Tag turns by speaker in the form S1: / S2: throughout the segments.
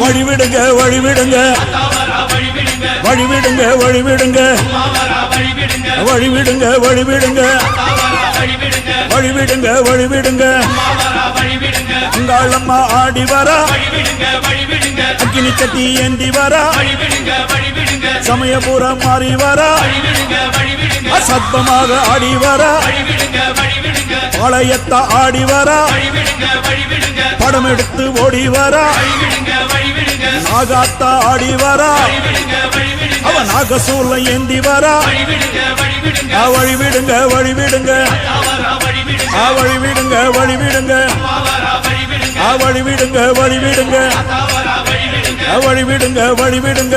S1: வழிவிடுங்க வழிவிடுங்க. வழிவிடுங்க வழிவிடுங்க. வழிவிடுங்க வழிவிடுங்க. வழிவிடுங்க வழிவிடுங்க. அங்காளம்மா ஆடி வரா. அக்கினி கட்டி ஏந்தி வரா. சமயபுரம் மாறி வரா. அசத்தமாக ஆடி வரா. பாளையத்த ஆடி வரா. படம் எடுத்து ஓடி வரா. நாகாத்தா ஆடி வரா. அவன் நாகசூல ஏந்தி வரா. ஆ, வழி விடுங்க வழி விடுங்க ஆ, வழி விடுங்க வழி விடுங்க வழி விடுங்க வழி விடுங்க வழி விடுங்க வழி விடுங்க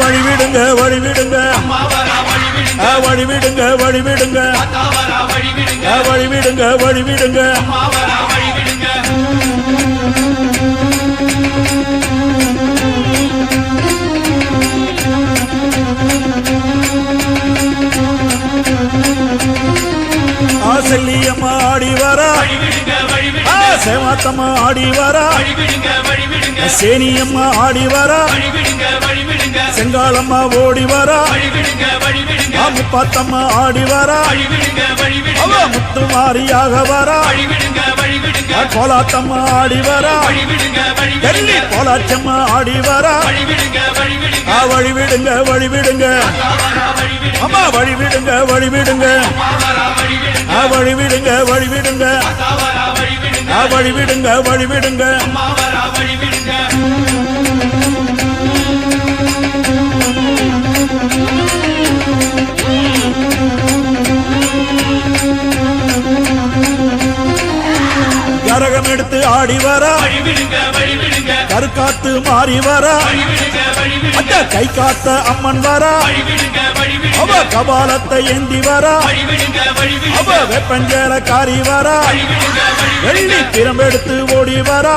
S1: வழி விடுங்க வழி விடுங்க வழி விடுங்க வழி விடுங்க வழி விடுங்க வழி விடுங்க வழி விடுங்க ஆ, செல்லியம்மா ஆடி வரா. ஆ, சேமாத்தம்மா ஆடி வரா. சேனியம்மா ஆடி வரா. செங்காலம்மா ஓடி வரா. முப்பாத்தம்மா ஆடி வரா. முத்து மாரியாக வரா. கோலாத்தம்மா ஆடி வரா. டெல்லி கோலாச்சம்மா ஆடி வரா. வழி விடுங்க வழி விடுங்க அம்மா வழி விடுங்க வழி விடுங்க வழி விடுங்க வழி விடுங்க வழி விடுங்க வழி விடுங்க ஆடி வரா கருக்காத்து மாறி வரா. அந்த கை காத்த அம்மன் வரா. அவ கபாலத்தை ஏந்தி வரா. அவ வெப்பஞ்சேல காரி வரா வெள்ளி திறம்பெடுத்து ஓடி வரா.